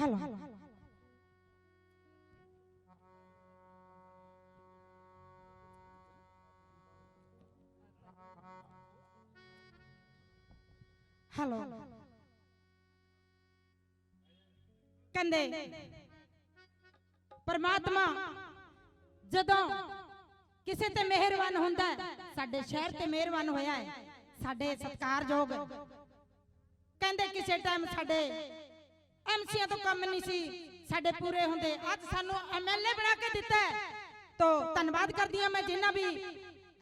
Hello hello ਕਹਿੰਦੇ ਪਰਮਾਤਮਾ ਜਦੋਂ ਕਿਸੇ ਤੇ ਮਿਹਰਬਾਨ ਹੁੰਦਾ ਸਾਡੇ ਸ਼ਹਿਰ ਤੇ ਮਿਹਰਬਾਨ ਹੋਇਆ ਹੈ ਸਾਡੇ ਸਤਿਕਾਰਯੋਗ ਕਹਿੰਦੇ ਕਿਸੇ ਟਾਈਮ ਸਾਡੇ ਐਮਸੀਆਂ ਤੋਂ ਕੰਮ ਨਹੀਂ ਸੀ। ਸਾਡੇ ਪੂਰੇ ਹੁੰਦੇ। ਅੱਜ ਸਾਨੂੰ ਐਮਐਲਏ ਬਣਾ ਕੇ ਦਿੱਤਾ ਤੋ ਧੰਨਵਾਦ ਕਰਦੀ ਹਾਂ ਮੈਂ ਜਿੰਨਾ ਵੀ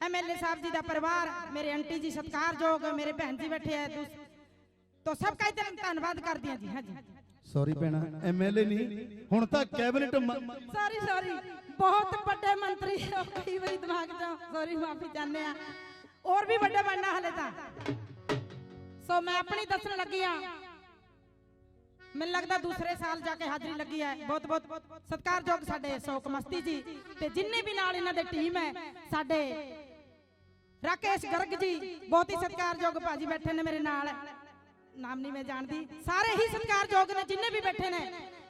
ਐਮਐਲਏ ਸਾਹਿਬ ਜੀ ਦਾ ਪਰਿਵਾਰ ਮੇਰੇ ਆਂਟੀ ਜੀ ਸਤਿਕਾਰਯੋਗ ਮੇਰੇ ਭੈਣ ਜੀ ਬੈਠੇ ਆ ਤੋ ਸਭ ਕਾ ਧੰਨਵਾਦ ਕਰਦੀ ਹਾਂ ਜੀ ਹਾਂਜੀ ਸੌਰੀ ਭੈਣਾ ਐਮਐਲਏ ਨਹੀਂ ਹੁਣ ਤਾਂ ਕੈਬਨਿਟ ਸੌਰੀ ਸੌਰੀ ਬਹੁਤ ਵੱਡੇ ਮੰਤਰੀ ਕਈ ਵਾਰੀ ਦਿਮਾਗ ਚੋਂ। ਸੌਰੀ ਮਾਫੀ ਚਾਹੁੰਦੇ ਆ ਹੋਰ ਵੀ ਵੱਡੇ ਬਣਨਾ ਹਲੇ ਤਾਂ। ਸੋ ਮੈਂ ਆਪਣੀ ਦੱਸਣ ਲੱਗੀ ਆ ਮੈਨੂੰ ਲੱਗਦਾ ਦੂਸਰੇ ਸਾਲ ਜਾ ਕੇ ਹਾਜ਼ਰੀ ਲੱਗੀ ਹੈ। ਬਹੁਤ ਬਹੁਤ ਸਤਿਕਾਰਯੋਗ ਸਾਡੇ ਸ਼ੌਕ ਮਸਤੀ ਜੀ ਤੇ ਜਿੰਨੇ ਵੀ ਨਾਲ ਇਹਨਾਂ ਦੇ ਟੀਮ ਹੈ, ਸਾਡੇ ਰਾਕੇਸ਼ ਗਰਗ ਜੀ, ਬਹੁਤ ਹੀ ਸਤਿਕਾਰਯੋਗ ਭਾਜੀ ਬੈਠੇ ਨੇ ਮੇਰੇ ਨਾਲ। ਨਾਮ ਨਹੀਂ ਮੈਂ ਜਾਣਦੀ। ਸਾਰੇ ਹੀ ਸਤਿਕਾਰਯੋਗ ਨੇ, ਜਿੰਨੇ ਵੀ ਬੈਠੇ ਨੇ।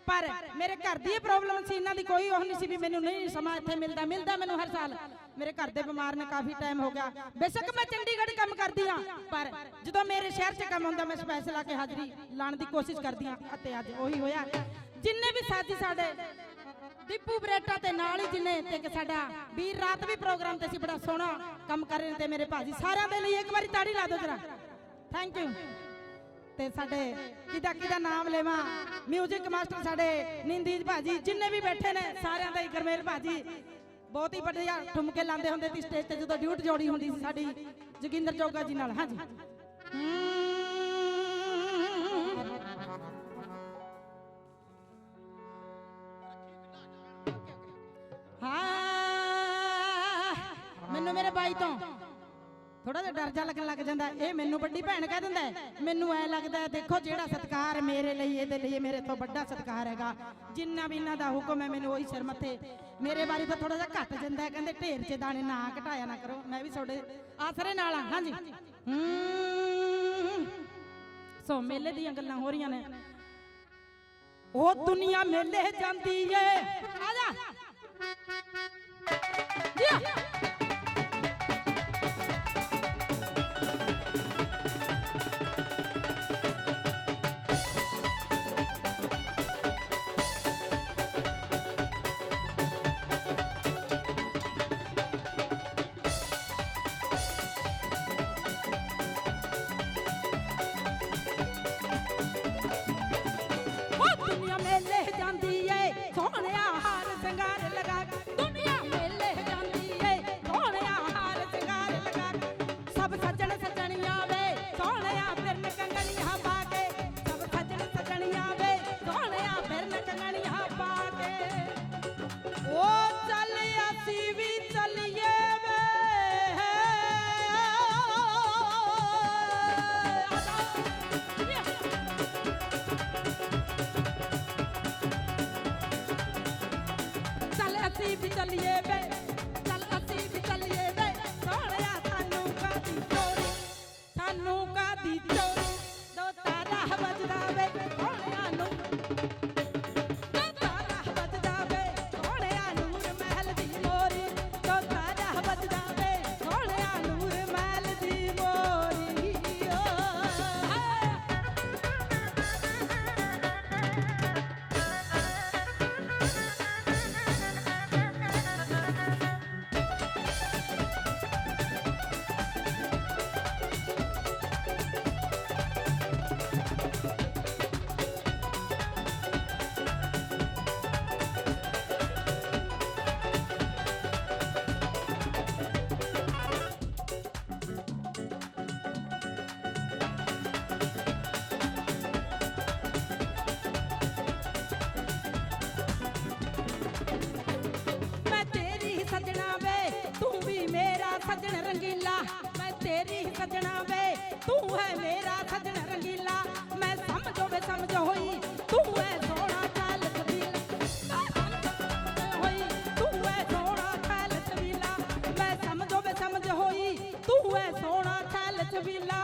ਪਰ ਮੇਰੇ ਘਰ ਦੀ ਇਹ ਪ੍ਰੋਬਲਮ ਸੀ, ਇਹਨਾਂ ਦੀ ਕੋਈ ਉਹ ਨਹੀਂ ਸੀ ਵੀ ਮੈਨੂੰ ਨਹੀਂ ਸਮਾਂ ਇੱਥੇ ਮਿਲਦਾ ਮਿਲਦਾ ਮੈਨੂੰ ਹਰ ਸਾਲ। ਮੇਰੇ ਘਰ ਦੇ ਬਿਮਾਰ ਨੇ ਕਾਫੀ ਟਾਈਮ ਹੋ ਗਿਆ। ਬੇਸ਼ੱਕ ਮੈਂ ਚੰਡੀਗੜ੍ਹ ਕੰਮ ਕਰਦੀ ਹਾਂ, ਪਰ ਜਦੋਂ ਮੇਰੇ ਸ਼ਹਿਰ 'ਚ ਕੰਮ ਹੁੰਦਾ ਮੈਂ ਸਪੈਸ਼ਲ ਆ ਕੇ ਹਾਜ਼ਰੀ ਲਾਣ ਦੀ ਕੋਸ਼ਿਸ਼ ਕਰਦੀ ਹਾਂ ਅਤੇ ਅੱਜ ਉਹੀ ਹੋਇਆ। ਜਿੰਨੇ ਵੀ ਸਾਥੀ ਸਾਡੇ, ਦੀਪੂ ਬਰੇਟਾ ਤੇ ਨਾਲ ਹੀ ਜਿੰਨੇ ਤੇ ਸਾਡਾ ਵੀਰ ਰਾਤ ਵੀ ਪ੍ਰੋਗਰਾਮ ਤੇ ਸੀ, ਬੜਾ ਸੋਹਣਾ ਕੰਮ ਕਰ ਰਹੇ ਤੇ ਮੇਰੇ ਭਾਜੀ ਸਾਰਿਆਂ ਦੇ ਲਈ ਇੱਕ ਵਾਰੀ ਤਾੜੀ ਲਾ ਦਿਓ ਜਰਾ। ਥੈਂਕ ਯੂ ਤੇ ਸਾਡੇ ਕਿਦਾ ਕਿਦਾ ਨਾਮ ਲੈਵਾਂ? 뮤직 ਮਾਸਟਰ ਸਾਡੇ ਨਿੰਦੀਜ ਭਾਜੀ, ਜਿੰਨੇ ਵੀ ਬੈਠੇ ਨੇ, ਸਾਰਿਆਂ ਦਾ ਹੀ ਗਰਮੇਲ ਭਾਜੀ। ਬਹੁਤ ਹੀ ਵਧੀਆ ਠੁਮਕੇ ਲਾਉਂਦੇ ਹੁੰਦੇ ਸੀ ਸਟੇਜ ਤੇ ਜਦੋਂ ਡਿਊਟ ਜੋੜੀ ਹੁੰਦੀ ਸੀ ਸਾਡੀ, ਜੋਗਿੰਦਰ ਜੋਗਾ ਜੀ ਨਾਲ, ਹਾਂਜੀ। ਹਾਂ, ਮੈਨੂੰ ਮੇਰੇ ਬਾਈ ਤੋਂ। ਥੋੜਾ ਜਿਹਾ ਡਰ ਜਾ ਲੱਗਣ ਲੱਗ ਜਾਂਦਾ। ਇਹ ਮੈਨੂੰ ਵੱਡੀ ਭੈਣ ਕਹਿ ਦਿੰਦਾ ਮੈਨੂੰ ਐ ਲੱਗਦਾ ਦੇਖੋ ਜਿਹੜਾ ਸਤਕਾਰ ਮੇਰੇ ਲਈ, ਇਹਦੇ ਲਈ ਮੇਰੇ ਤੋਂ ਵੱਡਾ ਸਤਕਾਰ ਹੈਗਾ। ਜਿੰਨਾ ਵੀ ਇਹਨਾਂ ਦਾ ਹੁਕਮ ਹੈ, ਮੈਨੂੰ ਉਹੀ ਸਿਰ ਮੱਥੇ। ਮੇਰੇ ਬਾਰੇ ਤਾਂ ਥੋੜਾ ਜਿਹਾ ਘੱਟ ਜਾਂਦਾ ਕਹਿੰਦੇ ਢੇਰ 'ਚ ਦਾਣੇ ਨਾ ਘਟਾਇਆ ਨਾ ਕਰੋ। ਮੈਂ ਵੀ ਤੁਹਾਡੇ ਆਸਰੇ ਨਾਲ ਹਾਂ, ਹਾਂਜੀ। ਸੋ ਮੇਲੇ ਦੀਆਂ ਗੱਲਾਂ ਹੋ ਰਹੀਆਂ ਨੇ। ਉਹ ਦੁਨੀਆ ਮੇਲੇ ਜਾਂਦੀ ਏ। ਆ ਜਾ। ਵੀ ਚੱਲੀਏ ਵੇ। ਚੱਲ ਅਸੀਂ ਵੀ ਚੱਲੀਏ ਵੇ। ਸੋਹਣਿਆ ਸਾਨੂੰ ਕਾਦੀ ਚੋਰੀ। ਸਾਨੂੰ ਕਾਦੀ ਚੋਰੀ। ਦੋ ਤਾਰਾ ਵੱਜਦਾ ਵੇ। ਸੱਜਣ ਰੰਗੀਲਾ, ਮੈਂ ਤੇਰੀ ਸੱਜਣਾ ਵੇ। ਤੂੰ ਹੈ ਮੇਰਾ ਸੱਜਣ ਰੰਗੀਲਾ, ਮੈਂ ਸਮਝੋ ਵੇ, ਸਮਝੋ ਹੋਈ। ਤੂੰ ਹੈ ਸੋਹਣਾ ਚਾਲ ਕਬੀਲਾ। ਮੈਂ ਸਮਝੋ ਵੇ, ਸਮਝ ਹੋਈ। ਤੂੰ ਹੈ ਸੋਹਣਾ ਚਾਲ ਕਬੀਲਾ।